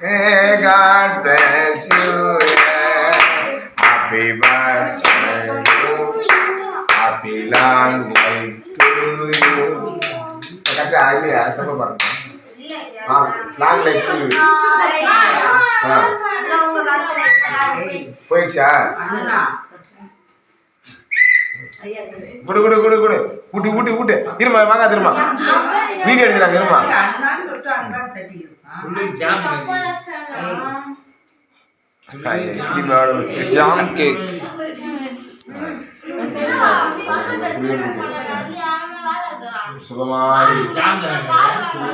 May God bless you, yeah. Happy birthday to you. Happy long life to you. கரெக்டா இல்லையா தப்பு பாருங்க ஆ லாங் லைஃப் டு யூ ஆ போயிடுச்சா குடு குடு குடு குடு ஊட்டு ஊட்டு ஊட்டு இருமா வாங்க திரும்ப வீடியோ எடுக்கிறாங்க இருமா? Jam cake. சுகமாய். ஜாம் தராங்க.